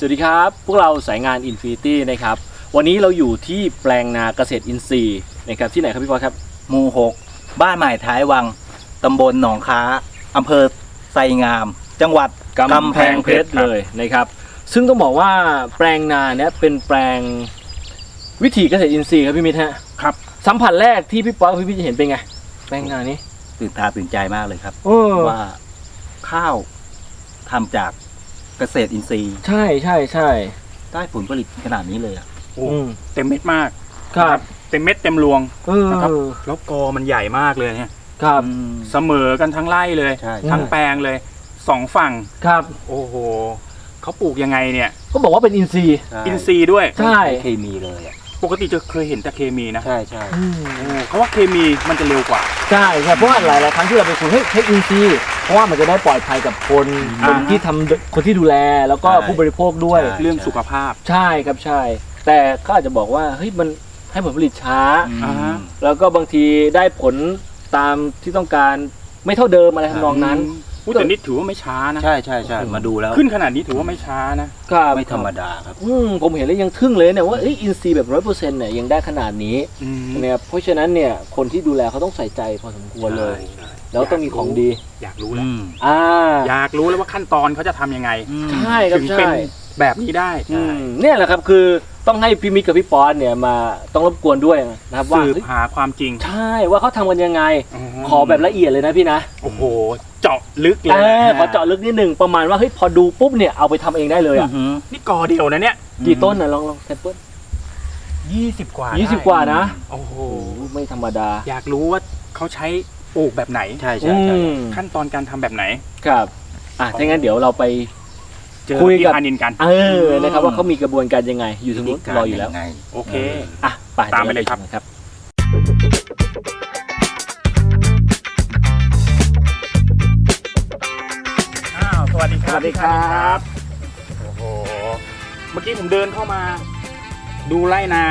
สวัสดีครับ พวกเราสายงาน Infinity นะครับ วันนี้เราอยู่ที่แปลงนาเกษตรอินทรีย์นะครับที่ไหนครับพี่บอลครับ หมู่หกบ้านใหม่ท้ายวัง ตำบลหนองค้า อำเภอไซงาม จังหวัดกำแพงเพชรเลยนะครับ ซึ่งต้องบอกว่าแปลงนาเนี้ยเป็นแปลงวิถีเกษตรอินทรีย์ครับพี่มิตรฮะครับ สัมผัสแรกที่พี่ป๊อกกับพี่มิตรเห็นเป็นไง แปลงนานี้ตื่นตาตื่นใจมากเลยครับเออว่าข้าวทำจาก เกษตรอินทรีย์ใช่ใช่ใช่ได้ผลผลิตขนาดนี้เลยอะโอ้อืมเต็มเม็ดมากครับเต็มเม็ดเต็มรวงเออนะครับแล้วกอมันใหญ่มากเลยเนี่ยครับ อืม เสมอกันทั้งไร่เลย ใช่ ทั้งแปลงเลยสองฝั่ง ครับโอ้โหเขาปลูกยังไงเนี่ย ก็บอกว่าเป็นอินทรีย์ ใช่อินทรีย์ด้วย ใช่ ไม่เคมีเลยอะปกติจะเคยเห็นแต่เคมีนะใช่ใช่อืมโอ้เขาว่าเคมีมันจะเร็วกว่า ใช่ใช่เพราะว่าหลายๆครั้งที่เราไปคุยเฮ้ยเทคอินซี เพราะว่ามันจะได้ปลอดภัยกับคนอ่า คนที่ทำคนที่ดูแลแล้วก็ผู้บริโภคด้วยเรื่องสุขภาพ ใช่ครับใช่ แต่ก็อาจจะบอกว่าเฮ้ยมันให้ผลผลิตช้า อ่าฮะ แล้วก็บางทีได้ผลตามที่ต้องการไม่เท่าเดิมอะไรทำนองนั้นพูดแต่นี่ถือว่าไม่ช้านะ ใช่ใช่ใช่มาดูแล้วขึ้นขนาดนี้ถือว่าไม่ช้านะ ครับไม่ธรรมดาครับ อืมผมเห็นแล้วยังทึ่งเลยเนี่ยว่าเอ้ยอินซีแบบร้อยเปอร์เซ็นต์เนี่ยยังได้ขนาดนี้อืมเนี่ยเพราะฉะนั้นเนี่ยคนที่ดูแลเขาต้องใส่ใจพอสมควรเลย ใช่ แล้วต้องมีของดี อยากรู้แล้วอืมอ่าอยากรู้แล้วว่าขั้นตอนเขาจะทำยังไง อืม ใช่ครับถึงเป็นใช่แบบนี้ได้ อืมเนี่ยแหละครับคือต้องให้พี่มิกกับพี่ป๊อนเนี่ยมาต้องรบกวนด้วยนะครับว่าสืบเฮ้ยหาความจริงใช่ว่าเขาทำกันยังไงมขอแบบละเอียดเลยนะพี่นะโอ้โห เจาะลึกเลเอยนะอขอเจาะลึกนิดหนึ่งประมาณว่าเฮ้ยพอดูปุ๊บเนี่ยเอาไปทำเองได้เลยอะอืมนี่กอเดียวนะเนี่ยกี่ต้นนะลองลองแซมเปิล ยี่สิบกว่ายี่สิบได้กว่านะ โอ้โหโอ้ไม่ธรรมดา อยากรู้ว่าเขาใช้ ปลูกแบบไหน ใช่ใช่ใช่อืมขั้นตอนการทำแบบไหนครับ อะถ้างั้นเดี๋ยวเราไป เจอคุยพี่กับพานินกัน เออนะครับ ว่าเขามีกระบวนการยังไง อยู่ตรงนู้นรออยู่แล้วงไง โอเค อะไปตามไปเลยครับดี๋วาครับ อ้าวสวัสดีครับสวัสดีครับ โอ้โห เมื่อกี้ผมเดินเข้ามา ดูไร่นา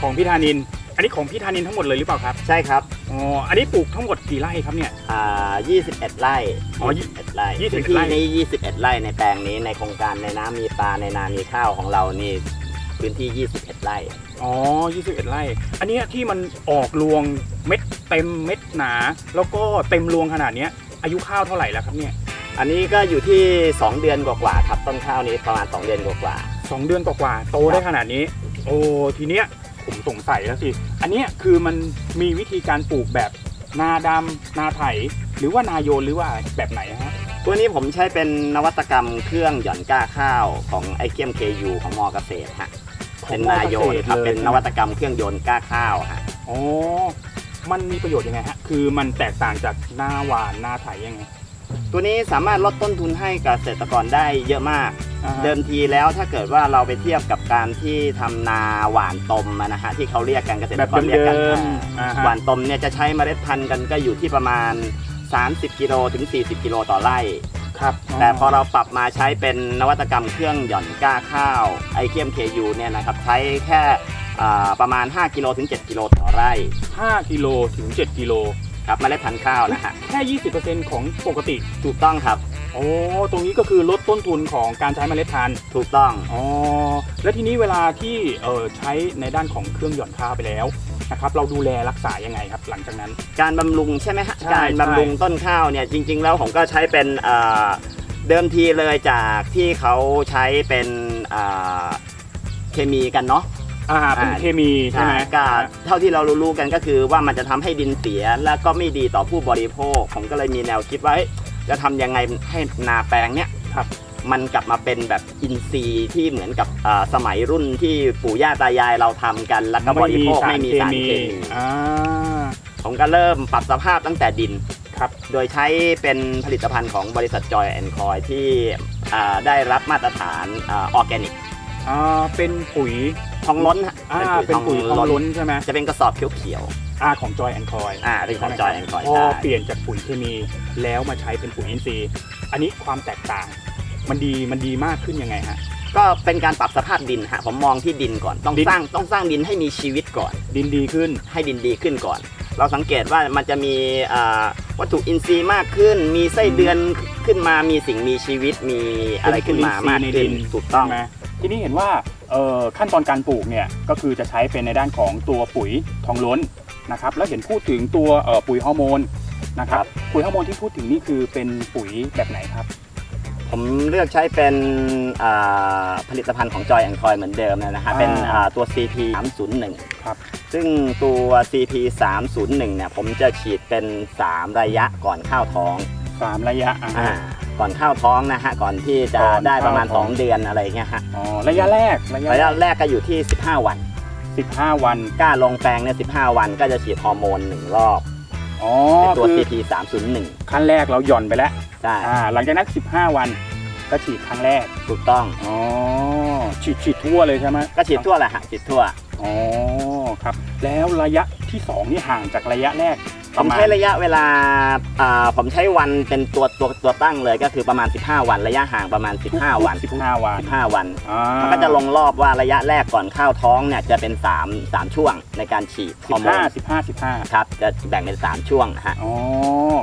ของพี่ธานิน อันนี้ของพี่ธานินทั้งหมดเลยหรือเปล่าครับ ใช่ครับ อ๋ออันนี้ปลูกทั้งหมดกี่ไร่ครับเนี่ย อ่า21 ไร่อ๋อ21ไร่21พื้นที่ไร่ นี้21 ไร่ในแปลงนี้ในโครงการในน้ำมีปลาในนามีข้าวของเรานี่พื้นที่ 21 ไร่ อ๋อ21 ไร่ อันเนี้ยที่มันออกรวงเม็ดเต็มเม็ดหนา แล้วก็เต็มรวงขนาดเนี้ยอายุข้าวเท่าไหร่แล้วครับเนี่ยอันนี้ก็อยู่ที่ 2 เดือนกว่าๆครับต้นข้าวนี้ประมาณ 2 เดือนกว่าสองเดือนกว่าๆโตได้ขนาดนี้ โอ้ทีเนี้ย ผมสงสัยแล้วสิ อันเนี้ยคือมันมีวิธีการปลูกแบบนาดำนาไถ หรือว่านาโยนหรือว่าแบบไหนฮะๆตัวนี้ผมใช้เป็นนวัตกรรมเครื่องหย่อนก้าข้าวของไอเกียมเคยูของมอเกษตรฮะเป็นนายโยนครับเป็นนวัตกรรมเครื่องโยนก้าข้าวฮะอ๋อมันมีประโยชน์ยังไงฮะ คือมันแตกต่างจากนาหวานนาไถยังไง ตัวนี้สามารถลดต้นทุนให้เกษตรกรได้เยอะมาก อ่าฮะ เดิมทีแล้วถ้าเกิดว่าเราไปเทียบกับการที่ทำนาหวานตมอะนะฮะที่เขาเรียกกันเกษตแบรบกรเรียกกันเดิมอ่าๆอ่าฮะ หวานตมเนี่ยจะใช้เมล็ดพันธุ์กันก็อยู่ที่ประมาณ 30 กิโลถึง 40 กิโลต่อไร่ ครับแต่พอเราปรับมาใช้เป็นนวัตกรรมเครื่องหย่อนก้าข้าวไอเกียมเคยูเนี่ยนะครับใช้แค่อ่าประมาณ 5 กิโลถึง 7 กิโลต่อไร่ 5กิโลถึง 7 กิโล ครับเมล็ดพันธุ์ข้าวนะฮะแค่ 20%ของปกติ ถูกต้องครับ โอ้ ตรงนี้ก็คือลดต้นทุนของการใช้เมล็ดพันธุ์ ถูกต้อง อ๋อ แล้วทีนี้เวลาที่เออใช้ในด้านของเครื่องหย่อนข้าวไปแล้วนะครับ เราดูแลรักษายังไงครับ หลังจากนั้น การบำรุงใช่ไหมฮะใช่การบำรุงต้นข้าวเนี่ยจริง ๆ แล้วผมก็ใช้เป็นเอ่อเดิมทีเลยจากที่เขาใช้เป็นเอ่อเคมีกันเนาะ อ่าเป็นอ่าเคมีใช่ไหม ก็เท่าที่เรารู้ๆกันก็คือว่ามันจะทำให้ดินเสียแล้วก็ไม่ดีต่อผู้บริโภค ผมก็เลยมีแนวคิดว่าเอ๊ะจะทำยังไงให้นาแปลงเนี่ยครับ มันกลับมาเป็นแบบอินทรีย์ที่เหมือนกับเอ่อสมัยรุ่นที่ปู่ย่าตายายเราทำกัน แล้วก็บริโภคไม่มีสารเคมี อ่า ผมก็เริ่มปรับสภาพตั้งแต่ดิน ครับ โดยใช้เป็นผลิตภัณฑ์ของบริษัทจอยแอนคอยที่อ่าได้รับมาตรฐานออร์แกนิก อ่า เป็นปุ๋ย ทองล้นฮะอ่าเป็นปุ๋ยทองล้นใช่ไหมจะเป็นกระสอบเขียวอ่าของจอยแอนคอยอ่าเป็นของ Joy and Coy พอใช่เปลี่ยนจากปุ๋ยเคมีแล้วมาใช้เป็นปุ๋ยอินทรีย์อันนี้ความแตกต่าง มันดีมันดีมากขึ้นยังไงฮะๆก็เป็นการปรับสภาพดินฮะผมมองที่ดินก่อนต้องดินสร้างต้องสร้างดินให้มีชีวิตก่อน ดินดีขึ้นให้ดินดีขึ้นก่อน เราสังเกตว่ามันจะมีอ่าวัตถุอินทรีย์มากขึ้น มีไส้เดือนขึ้นมามีสิ่งมีชีวิตมีอะไรขึ้นมามากเป็นปุ๋ยอินทรีย์ในดิขึ้นนถูกต้องใช่ไหมทีนี้เห็นว่าเอ่อ ขั้นตอนการปลูกเนี่ยก็คือจะใช้เป็นในด้านของตัวปุ๋ยทองล้นนะครับแล้วเห็นพูดถึงตัวเอ่อปุ๋ยฮอร์โมนนะครับปุ๋ยฮอร์โมนที่พูดถึงนี่คือเป็นปุ๋ยแบบไหนครับ ผมเลือกใช้เป็นอ่าผลิตภัณฑ์ของจอยแอนคอยเหมือนเดิมนะฮะอ่าเป็นอ่าตัว CP 301ครับซึ่งตัว CP 301เนี่ยผมจะฉีดเป็น 3 ระยะก่อนเข้าท้องสามระยะอะอ่า ก่อนเข้าท้องนะฮะก่อนที่จะก่อนได้ประมาณ เข้าท้อง 2 เดือนอะไรเงี้ยฮะอ๋อระยะแรกระยะระยะแรกก็อยู่ที่ 15 วันสิบห้าวันกล้าลงแปลงเนี่ย15 วันก็จะฉีดฮอร์โมน1รอบอ๋อเป็นตัว คือ CP 301ขั้นแรกเราหย่อนไปแล้วใช่อ่าหลังจากนั้น 15 วันก็ฉีดครั้งแรกถูกต้องอ๋อฉีดฉีดทั่วเลยใช่ไหมก็ฉีดทั่วแหละฮะฉีดทั่ว อ๋อครับ แล้วระยะที่สองนี่ห่างจากระยะแรก ผมปาณใช้ระยะเวลาอ่าผมใช้วันเป็นตัวตัวตัวตั้งเลยก็คือประมาณ 15 วัน ระยะห่างประมาณ 15 วันสิบห้าวัน15วันอ่ามันก็จะลงรอบว่าระยะแรกก่อนเข้าท้องเนี่ยจะเป็น 3 3 ช่วงในการฉีดฮสิอร์บโมห้านสิบห้าสิบห้าครับจะแบ่งเป็น 3 ช่วงฮะอ๋อ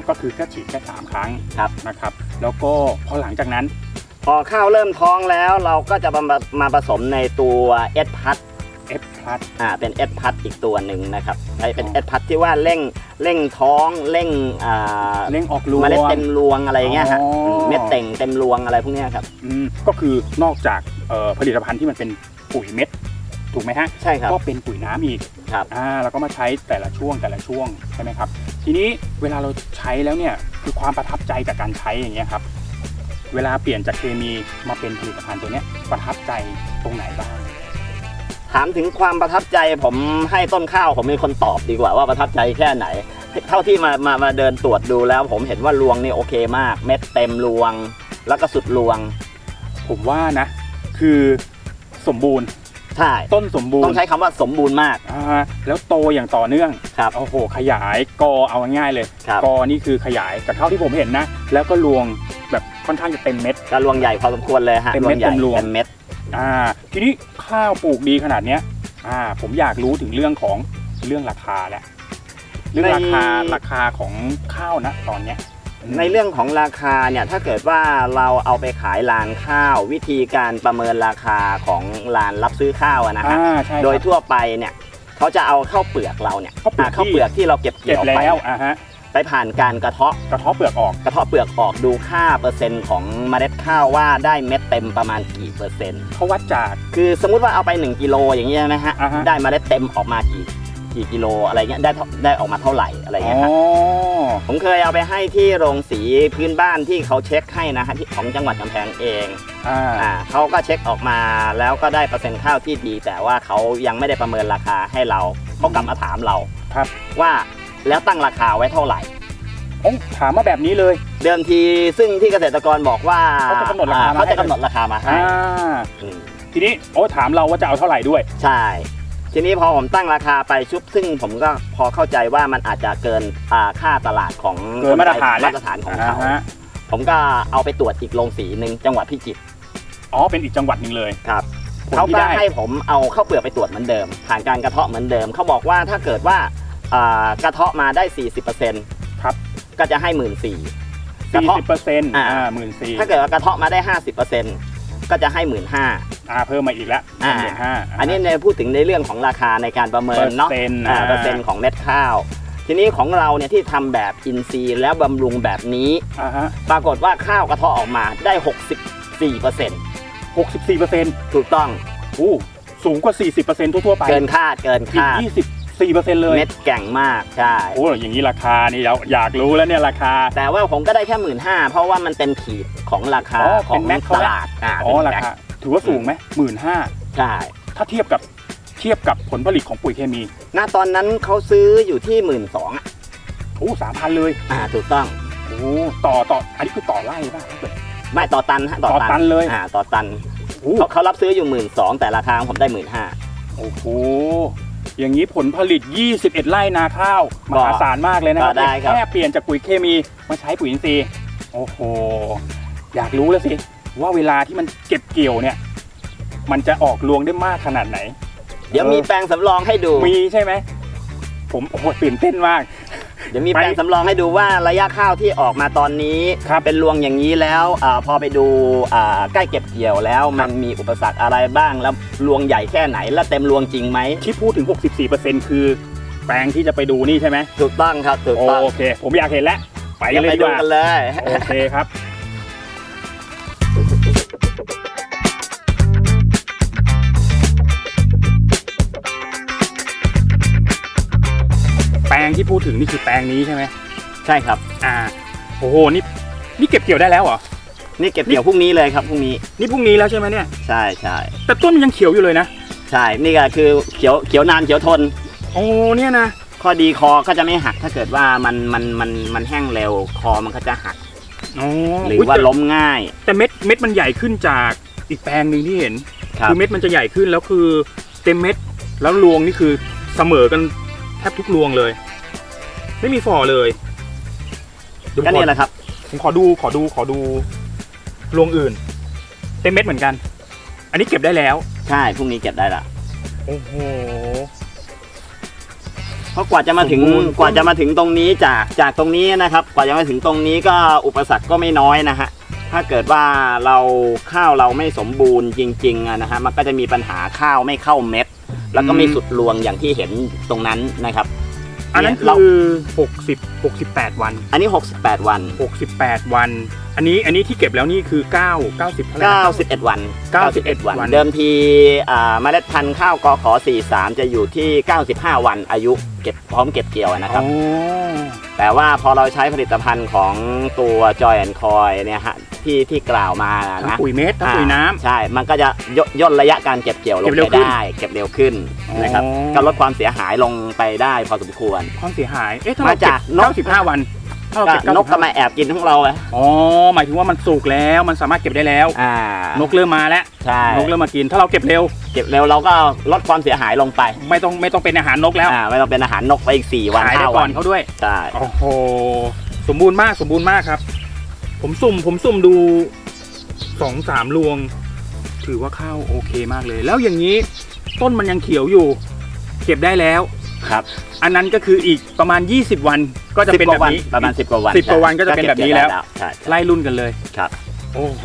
ก็คือแค่ฉีดแค่สามครั้งครับนะครับ แล้วก็พอหลังจากนั้น พอข้าวเริ่มท้องแล้วเราก็จะมามาผสมในตัวเอสพัท F plus อ่าเป็นเอสพัทอีกตัวหนึ่งนะครับไอเป็นเอสพัทที่ว่าเร่งเร่งท้องเร่งอ่าเร่งออกรวง เมล็ดเต็มรวงอะไรอย่างเงี้ยฮะอ๋ออื มเม็ดเต่งเต็มรวงอะไรพวกเนี้ยครับอืมก็คือนอกจากเอ่อผลิตภัณฑ์ที่มันเป็นปุ๋ยเม็ด ถูกไหมฮะ ใช่ครับ ก็เป็นปุ๋ยน้ำอีกครับ อ่าแล้วก็มาใช้แต่ละช่วงแต่ละช่วงใช่ไหมครับ ทีนี้เวลาเราใช้แล้วเนี่ยคือความประทับใจกับการใช้อย่างเงี้ยครับ เวลาเปลี่ยนจากเคมีมาเป็นผลิตภัณฑ์ตัวเนี้ยประทับใจตรงไหนบ้าง ถามถึงความประทับใจผมให้ต้นข้าวผมเป็นคนตอบดีกว่าว่าประทับใจแค่ไหน เท่าที่มามามาเดินตรวจดูแล้วผมเห็นว่ารวงนี่โอเคมาก เม็ดเต็มรวง แล้วก็สุดรวง ผมว่านะ คือสมบูรณ์ใช่ต้นสมบูรต้องณ์ใช้คำว่าสมบูรณ์มากอ่าแล้วโตอย่างต่อเนื่องครับโอ้โห ขยายกอเอาง่ายๆเลยครับกอนี่คือขยายจากเท่าที่ผมเห็นนะ แล้วก็รวงแบบค่อนข้างจะเต็มเม็ดก็รวงใหญ่พอสมควรเลยฮะเต็มรวเม็ดงใหญ่เต็มรวงเต็มเม็ด อ่าทีนี้ข้าวปลูกดีขนาดเนี้ยอ่าผมอยากรู้ถึงเรื่องของเรื่องราคาแล้วเรื่องราคาราคาของข้าวนะตอนเนี้ยในเรื่องของราคาเนี่ยถ้าเกิดว่าเราเอาไปขายลานข้าว วิธีการประเมินราคาของลานรับซื้อข้าวอะนะฮะอ่าใช่ครับ โดยทั่วไปเนี่ยเขาจะเอาข้าวเปลือกเราเนี่ยข้าวเปลือกอ่าข้าวเปลือกที่เราเก็บเก็เกี่บยวไปแล้วเนี่ยอ่าฮะ ไปผ่านการกระเทาะกระเทาะเปลือกออกกระเทาะเปลือกออกดูค่าเปอร์เซ็นต์ของเมล็ดข้าวว่าได้เม็ดเต็มประมาณกี่เปอร์เซ็นต์เขาวัดจาก คือสมมุติว่าเอาไป 1 กิโลอย่างเงี้ยนะฮะอ่าฮะ ได้เมล็ดเต็มออกมากี่กี่กิโลอะไรเงี้ยได้เท่าได้ออกมาเท่าไหร่อะไรอ๋อเงี้ยครับ ผมเคยเอาไปให้ที่โรงสีพื้นบ้านที่เขาเช็คให้นะฮะที่ของจังหวัดกำแพงเองอ่าอ่าเขาก็เช็คออกมาแล้วก็ได้เปอร์เซ็นต์ข้าวที่ดี แต่ว่าเขายังไม่ได้ประเมินราคาให้เราเขากลับมาถามเรา ครับว่า แล้วตั้งราคาไว้เท่าไหร่โอ้ถามมาแบบนี้เลย เดิมทีซึ่งที่เกษตรกรบอกว่าเขาจะกำหนดราคาอ่มาให้เขาจะกำหนดราคามาให้อ่าอืมทีนี้โอ้ถามเราว่าจะเอาเท่าไหร่ด้วย ใช่ ทีนี้พอผมตั้งราคาไปชุบซึ่งผมก็พอเข้าใจว่ามันอาจจะเกินอ่าค่าตลาดของเกินมาตรฐานแล้วมาตรฐานของอ่าเขาฮะผมก็เอาไปตรวจอีกโรงสีหนึ่งจังหวัดพิจิตรอ๋อเป็นอีกจังหวัดหนึ่งเลยครับผลเขาที่ก็ได้ให้ผมเอาข้าวเปลือกไปตรวจเหมือนเดิมผ่านการกระเทาะเหมือนเดิมเขาบอกว่าถ้าเกิดว่า อ่ากระเทาะมาได้ 40%ครับ ก็จะให้หมื่นสี่กระสี่เทาะ สิบเปอร์เซ็นต์อ่า อ่าหมื่นสี่ถ้าเกิดว่ากระเทาะมาได้ 50%ก็จะให้หมื่นห้า อ่าเพิ่มมาอีกแล้วอ่า หมื่นห้า อันนี้ในพูดถึงในเรื่องของราคาในการประเมินเนาะเปอร์เซ็นต์อ่าอ่า เปอร์เซ็นต์ของเม็ดข้าว ทีนี้ของเราเนี่ยที่ทำแบบอินทรีย์แล้วบำรุงแบบนี้ อ่าฮะปรากฏว่าข้าวกระเทาะออกมาได้ 64%หกสิบสี่เปอร์เซ็นต์ถูกต้อง อู้สูงกว่าสี่สิบเปอร์เซ็นต์ทั่วๆไปเกินคาดเกินอีกคาด ยี่สิบ สี่เปอร์เซ็นต์เลยเม็ดแก่งมากใช่โอ้อย่างนี้ราคานี่เราอยากรู้แล้วเนี่ยราคา แต่ว่าผมก็ได้แค่หมื่นห้าเพราะว่ามันเป็นขีดของราคาอ๋อของเป็นแม็กเขาตแล้วลาดอ่าอ๋อเป็นราแม็กคาถือว่าสูงไหมหมื่นห้าใช่ถ้าเทียบกับเทียบกับผลผลิตของปุ๋ยเคมี ณ ตอนนั้นเขาซื้ออยู่ที่หมื่นสองโอ้สามพันเลย อ่า ถูกต้อง โอ้ ต่อต่อ อันนี้คือต่อไร่ป่ะ ไม่ต่อตันฮะ ต่อตันเลย อ่า ต่อตันโอ้เขาเขารับซื้ออยู่หมื่นสองแต่ราคาของผมได้หมื่นห้าโอ้โห อย่างนี้ผลผลิต 21 ไร่นาข้าวมก็หาศาลมากเลยนะครับก็ได้ครับ แค่เปลี่ยนจากปุ๋ยเคมีมาใช้ปุ๋ยอินทรีย์โอ้โห อยากรู้แล้วสิว่าเวลาที่มันเก็บเกี่ยวเนี่ย มันจะออกรวงได้มากขนาดไหน เดี๋ยวมีแปลงสำรองให้ดู มีใช่ไหม ผมโอ้โหตื่นเต้นมาก เดี๋ยวมีไปแปลงสำรองให้ดูว่าระยะข้าวที่ออกมาตอนนี้ครับเป็นรวงอย่างนี้แล้วอาพอไปดูอ่าใกล้เก็บเกี่ยวแล้ว มันมีอุปสรรคอะไรบ้าง แล้วรวงใหญ่แค่ไหน และเต็มรวงจริงไหมที่พูดถึง 64%คือ แปลงที่จะไปดูนี่ใช่ไหมถูกต้องครับถูกต้องโอเค ผมอยากเห็นแล้วไปอกัย่านเลยไปดีดูกว่ากันเลยโอเคครับ งที่พูดถึงนี่คือแปลงนี้ใช่ไหมใช่ครับ อ่าโอ้โหนี่นี่เก็บเกี่ยวได้แล้วเหรอนี่เก็บเกี่ยวพรุ่งนี้เลยครับพรุ่งนี้นี่พรุ่งนี้แล้วใช่ไหมเนี่ยใช่ใช่แต่ต้นมันยังเขียวอยู่เลยนะใช่นี่ก็คือเขียวเขียวนานเขียวทนโอ้เนี่ยนะข้อดีคอก็จะไม่หักถ้าเกิดว่ามันมันมันมันแห้งเร็วคอมันก็จะหักอ๋อหรือว่าแต่ล้มง่าย แต่เม็ดเม็ดมันใหญ่ขึ้นจากอีกแปลงหนึ่งที่เห็นครับคือเม็ดมันจะใหญ่ขึ้นแล้วคือเต็มเม็ดแล้วรวงนี่คือเสมอกันแทบทุกรวงเลย ไม่มีฝ่อเลยเดี๋ยวผมก็ขอนี่แหละครับ ผมขอดูขอดูขอดูรวงอื่น เต็มเม็ดเหมือนกัน อันนี้เก็บได้แล้ว ใช่พรุ่งนี้เก็บได้ละโอ้โห เพราะกว่าจะมาถึงสมบูรณ์ กว่าจะมาถึงตรงนี้จากจากตรงนี้นะครับ กว่าจะมาถึงตรงนี้ก็อุปสรรคก็ไม่น้อยนะฮะถ้าเกิดว่าเราข้าวเราไม่สมบูรณ์จริงๆอะนะฮะมันก็จะมีปัญหาข้าวไม่เข้าเม็ด แล้วก็ไม่สุดรวงอย่างที่เห็นตรงนั้นนะครับ อันนั้นเนี่ยเราคือหกสิบหกสิบแปดวัน อันนี้ 68 วันหกสิบแปดวัน อันนี้อันนี้ที่เก็บแล้วนี่คือเก้าเก้าสิบเท่าไหร่นะ 91 วัน 91วันวัน เดิมทีอ่าเมล็ดพันธุ์ข้าวกอขอ43 จะอยู่ที่ 95 วันอายุเก็บพร้อมเก็บเกี่ยวนะครับ อ๋อแต่ว่าพอเราใช้ผลิตภัณฑ์ของตัวจอยแอนคอยเนี่ยฮะที่ที่กล่าวมาทั้งนะปุ๋ยเม็ดทั้งปุ๋ยน้ำใช่ มันก็จะย่นย่นระยะการเก็บเกี่ยวลงเก็บไปเร็วขึ้นได้ เก็บเร็วขึ้นนะครับอ๋อ ก็ลดความเสียหายลงไปได้พอสมควร ความเสียหาย เอ๊ะถ้ามาเราเก็จาบกนก เก้าสิบห้าวันถ้าเรา ก็เก็บนกก็95มาแอบกินของเราอะอ๋อหมายถึงว่ามันสุกแล้วมันสามารถเก็บได้แล้วอ่านกเริ่มมาแล้วใช่นกเริ่มมากิน ถ้าเราเก็บเร็ว เก็บเร็วเราก็ลดความเสียหายลงไป ไม่ต้องไม่ต้องเป็นอาหารนกแล้วอ่าไม่ต้องเป็นอาหารนกไปอีก4วันขายได้5ก่วัอนนเขาด้วยใช่โอ้โหสมบูรณ์มากสมบูรณ์มากครับ ผมสุ่มผมสุ่มดูสองสามรวง ถือว่าข้าวโอเคมากเลย แล้วอย่างนี้ต้นมันยังเขียวอยู่ เก็บได้แล้ว ครับ อันนั้นก็คืออีกประมาณ 20 วันก็จะสิบเป็นกแบว่าบวันนี้ประมาณ 10 กว่าวันสิบกว่าวันก็จะเป็นแบบนี้แล้ว ใช่ไล่รุ่นกันเลย ครับ โอ้โห